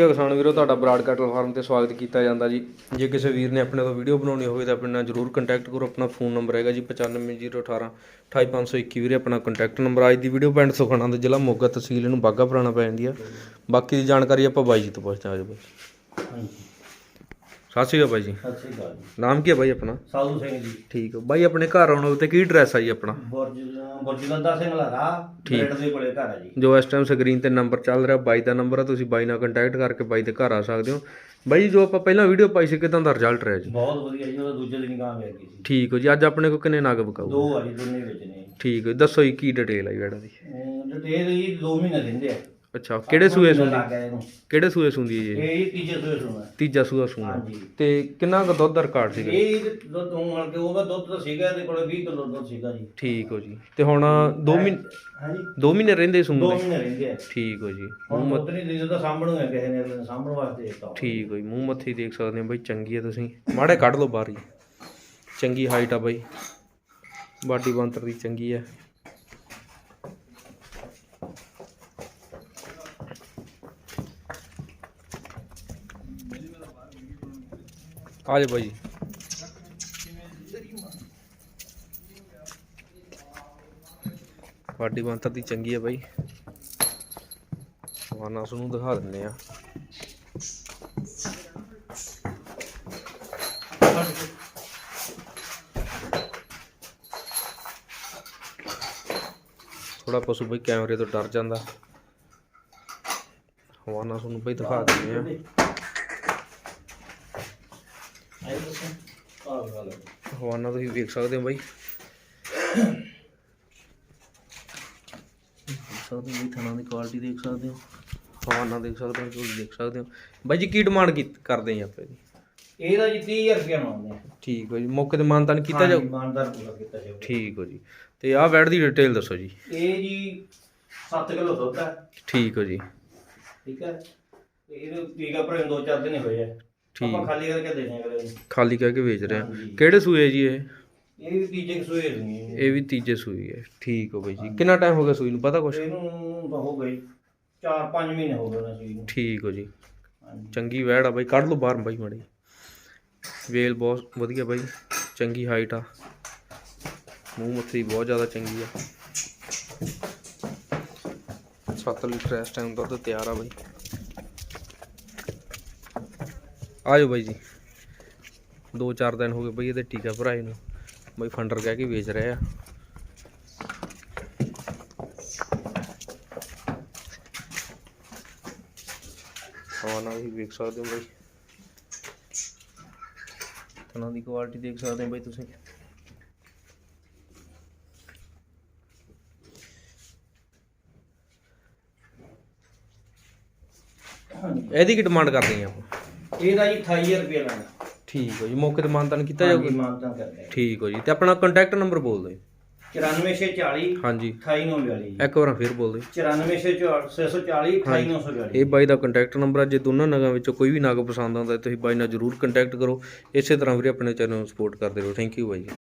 ਜੀ ਕਿਸਾਨ ਵੀਰੋ, ਤੁਹਾਡਾ ਬਰਾਡ ਕੈਟਲ ਫਾਰਮ ਤੇ ਸਵਾਗਤ ਕੀਤਾ ਜਾਂਦਾ ਜੀ। ਜੇ ਕਿਸੇ ਵੀਰ ਨੇ ਆਪਣੇ ਤੋਂ ਵੀਡੀਓ ਬਣਾਉਣੀ ਹੋਵੇ ਤਾਂ ਆਪਣੇ ਨਾਲ ਜਰੂਰ ਕੰਟੈਕਟ ਕਰੋ, ਆਪਣਾ ਫੋਨ ਨੰਬਰ ਹੈਗਾ ਜੀ 95018 28521 ਵੀਰੇ, ਆਪਣਾ ਕੰਟੈਕਟ ਨੰਬਰ ਅੱਜ ਦੀ ਵੀਡੀਓ ਪਿੰਡ ਸੁਖਣਾ ਦੇ ਜ਼ਿਲ੍ਹਾ ਮੋਗਾ ਤਹਿਸੀਲ ਨੂੰ ਬਾਗਾ ਪੁਰਾਣਾ ਪੈ ਜਾਂਦੀ ਆ। ਬਾਕੀ ਦੀ ਜਾਣਕਾਰੀ ਆਪਾਂ ਬਾਈ ਜੀ ਤੋਂ ਪੁੱਛਦੇ ਹਾਂ ਜੀ। ਬਾਈ ਹਾਂਜੀ। ਸਤਿ ਸ਼੍ਰੀ ਅਕਾਲ ਬਾਈ ਜੀ। ਸਤਿ ਸ੍ਰੀ ਅਕਾਲ ਜੀ। ਨਾਮ ਕੀ ਹੈ ਬਾਈ ਆਪਣਾ? ਸਾਧੂ ਸਿੰਘ ਜੀ। ਠੀਕ ਹੈ। ਬਾਈ ਆਪਣੇ ਘਰ ਆਉਣ ਤੇ ਕੀ ਐਡਰੈਸ ਆ ਜੀ ਆਪਣਾ? ਬੁਰਜ ਬੁਰਜ ਗੰਦਾ ਸਿੰਘ ਲਾਰਾ ਬ੍ਰੈਡ ਦੇ ਕੋਲੇ ਘਰ ਆ ਜੀ। ਜੋ ਇਸ ਟਾਈਮ ਸਕਰੀਨ ਤੇ ਨੰਬਰ ਚੱਲ ਰਿਹਾ ਬਾਈ ਦਾ ਨੰਬਰ ਆ ਤੁਸੀਂ ਬਾਈ ਨਾਲ ਕੰਟੈਕਟ ਕਰਕੇ ਬਾਈ ਦੇ ਘਰ ਆ ਸਕਦੇ ਹੋ। ਬਾਈ ਜੀ, ਜੋ ਆਪਾਂ ਪਹਿਲਾਂ ਵੀਡੀਓ ਪਾਈ ਸੀ ਕਿਦਾਂ ਦਾ ਰਿਜ਼ਲਟ ਰਿਹਾ ਜੀ? ਬਹੁਤ ਵਧੀਆ ਜੀ ਉਹਦਾ ਦੂਜੇ ਦਿਨ ਗਾਂ ਵੇਖ ਸੀ। ਠੀਕ ਹੋ ਜੀ ਅੱਜ ਆਪਣੇ ਕੋਲ ਕਿੰਨੇ ਨਗ ਬਕਾਊ ਦੋ ਆ ਜੀ ਦੋਨੇ ਵਿੱਚ ਨੇ। ਠੀਕ ਹੈ ਦੱਸੋ ਜੀ ਕੀ ਡਿਟੇਲ ਹੈ ਜਿਹੜਾ ਦੀ? ਡਿਟੇਲ ਜੀ 2 ਮਹੀਨੇ ਰਹਿੰਦੇ ਆ। ਅੱਛਾ ਕਿਹੜੇ ਸੂਏ ਸੁੰਦੀ ਕਿਹੜੇ ਸੂਏ ਸੁੰਦੀ ਹੈ ਜੀ ਇਹ ਤੀਜੇ ਸੂਏ ਸੁਣਾ ਤੀਜਾ ਸੂਆ ਹਾਂਜੀ। ਤੇ ਕਿੰਨਾ ਕੁ ਦੁੱਧ ਦਾ ਰਿਕਾਰਡ ਸੀਗਾ? ਇਹ ਦੁੱਧ ਉਹ ਮਲ ਕੇ ਉਹਦਾ ਦੁੱਧ ਤਾਂ ਸੀਗਾ ਇਹਦੇ ਕੋਲੇ 20 ਕਿਲੋ ਦੁੱਧ ਸੀਗਾ ਜੀ। ਠੀਕ ਹੋ ਜੀ। ਤੇ ਹੁਣ 2 ਮਹੀਨੇ ਹਾਂਜੀ। 2 ਮਹੀਨੇ ਰਹਿੰਦੇ 2 ਸੂਣ ਦੇ? ਮਹੀਨੇ ਰਹਿੰਦੇ ਆ। ਠੀਕ ਹੋ ਜੀ। ਹੁਣ ਮੁੱਤ ਨਹੀਂ ਦਿੰਦੇ ਤਾਂ ਸਾਂਭਣੂ ਹੈ ਕਿਸੇ ਨੇ ਅਗਲੇ ਨੇ ਸਾਂਭਣ ਵਾਸਤੇ ਦਿੱਤਾ ਠੀਕ ਹੋ ਜੀ। ਮੂੰਹ ਮੱਥੀ ਦੇਖ ਸਕਦੇ ਹੋ ਬਾਈ ਚੰਗੀ ਹੈ ਤੁਸੀਂ। ਮਾੜੇ ਕੱਢ ਲਓ ਬਾਹਰ ਚੰਗੀ ਹਾਈਟ ਆ ਬਾਈ। ਬਾਡੀ ਬੰਤਰ ਦੀ ਚੰਗੀ ਹੈ ਆ ਜਾ ਬਾਈ ਬਾਡੀ ਬੰਤਰ ਦੀ ਚੰਗੀ ਹੈ ਬਾਈ। ਵਾਨਾ ਨੂੰ ਦਿਖਾ ਦਿੰਨੇ ਆ। ਥੋੜਾ ਪਸ਼ੂ ਬਈ ਕੈਮਰੇ ਤੋਂ ਡਰ ਜਾਂਦਾ। ਹਵਾਨਾ ਤੁਹਾਨੂੰ ਬਈ ਦਿਖਾ ਦਿੰਦੇ ਆ। ਹਵਾਨਾ ਤੁਸੀਂ ਵੇਖ ਸਕਦੇ ਹੋ ਬਾਈ। ਦੇਖ ਸਕਦੇ ਹੋ ਬਈ ਥਣਾ ਦੀ ਕੁਆਲਿਟੀ ਦੇਖ ਸਕਦੇ ਹੋ। ਹਵਾਨਾ ਦੇਖ ਸਕਦੇ ਹੋ ਤੁਸੀਂ ਦੇਖ ਸਕਦੇ ਹੋ। ਬਾਈ ਜੀ ਕੀ ਡਿਮਾਂਡ ਕਰਦੇ ਜੀ ਆਪਾਂ ਜੀ? ਇਹਦਾ ਜੀ 30000 ਰੁਪਏ ਮੰਗਦੇ ਆ। ਠੀਕ ਹੋ ਜੀ ਮੌਕੇ ਤੇ ਮਾਨਤਾਨ ਕੀਤਾ ਜਾਊ? ਇਮਾਨਦਾਰ ਪੂਰਾ ਕੀਤਾ ਜਾਊ ਠੀਕ ਹੋ ਜੀ। ਤੇ ਆਹ ਬੈਡ ਦੀ ਡਿਟੇਲ ਦੱਸੋ ਜੀ। ਇਹ ਜੀ 7 ਕਿਲੋ ਦੁੱਧ ਹੈ ਠੀਕ ਹੋ ਜੀ। ਠੀਕ ਹੈ ਤੇ ਇਹਨੂੰ ਟੀਕਾ ਭਰੇ ਦੋ ਚਾਰ ਦਿਨ ਹੀ ਹੋਏ ਆ। ਠੀਕ। ਆਪਾਂ ਖਾਲੀ ਕਰਕੇ ਦੇਣੇ ਅਗਲੇ ਨੂੰ ਖਾਲੀ ਕਹਿ ਕੇ ਵੇਚ ਰਹੇ ਆ। ਹਾਂਜੀ। ਕਿਹੜੇ ਸੂਏ ਜੀ ਇਹ? ਇਹ ਵੀ ਤੀਜੇ ਸੂਏ ਨਹੀਂ ਇਹ ਵੀ ਤੀਜੇ ਸੂਈ ਹੈ ਠੀਕ ਹੋ ਬਾਈ ਜੀ। ਕਿੰਨਾ ਟਾਈਮ ਹੋ ਗਿਆ ਸੂਈ ਨੂੰ? ਪਤਾ ਕੁਛ? ਇਹਨੂੰ ਤਾਂ ਹੋ ਗਈ 4-5 ਮਹੀਨੇ ਹੋ ਗਏ ਨਾ ਸੀ ਨੂੰ। ਠੀਕ ਹੋ ਜੀ। ਹਾਂਜੀ। ਚੰਗੀ ਵੈੜ ਆ ਬਾਈ। ਕੱਢ ਲਓ ਬਾਹਰ ਬਾਈ ਮਾੜੀ। ਵੇਲ ਬਹੁਤ ਵਧੀਆ ਬਾਈ। ਚੰਗੀ ਹਾਈਟ ਆ। ਮੂੰਹ ਮੱਥੀ ਬਹੁਤ ਜ਼ਿਆਦਾ ਚੰਗੀ ਆ। 7 ਲੀਟਰ ਇਸ ਟਾਈਮ ਦੁੱਧ ਤਿਆਰ ਆ ਬਾਈ। ਆ ਬਾਈ ਜੀ। 2-4 ਦਿਨ ਹੋ ਗਏ ਬਈ ਇਹਦੇ ਟੀਕਾ ਭਰਾਏ ਨੂੰ। ਬਾਈ ਫੰਡਰ ਕਹਿ ਕੇ ਵੇਚ ਰਹੇ ਆ। ਹਵਾਨਾ ਵੀ ਵੇਖ ਸਕਦੇ ਹੋ ਬਾਈ। ਤਨਾਂ ਦੀ ਕੁਆਲਿਟੀ ਦੇਖ ਸਕਦੇ ਹੋ ਬਾਈ ਤੁਸੀਂ। ਇਹਦੀ ਕੀ ਡਿਮਾਂਡ ਕਰਦੇ ਆ ਆਪਾਂ ਇਹਦਾ ਜੀ 28000 ਰੁਪਏ ਲੈਣਾ। ਠੀਕ ਹੋ ਜੀ ਮੌਕੇ ਤੇ ਮਾਨਤਾਨ ਕੀਤਾ ਜਾਊਗਾ? ਮਾਨਤਾ ਕਰਦੇ ਆ ਠੀਕ ਹੋ ਜੀ ਤੇ ਆਪਣਾ ਕੰਟੈਕਟ ਨੰਬਰ ਬੋਲ ਦਿਓ 94640 ਹਾਂਜੀ। 28942 ਇੱਕ ਵਾਰ ਫਿਰ ਬੋਲ ਦਿਓ। 94640 28942 ਇਹ ਬਾਈ ਦਾ ਕੰਟੈਕਟ ਨੰਬਰ ਜੇ ਦੋਨਾਂ ਨਗਾਂ ਵਿੱਚੋਂ ਕੋਈ ਵੀ ਨਗ ਪਸੰਦ ਆਉਂਦਾ ਤੁਸੀਂ ਬਾਈ ਨਾਲ ਜਰੂਰ ਕੰਟੈਕਟ ਕਰੋ। ਇਸੇ ਤਰ੍ਹਾਂ ਵੀਰੇ ਆਪਣੇ ਚੈਨਲ ਨੂੰ ਸਪੋਰਟ ਕਰਦੇ ਰਹੋ। ਥੈਂਕ ਯੂ ਬਾਈ ਜੀ।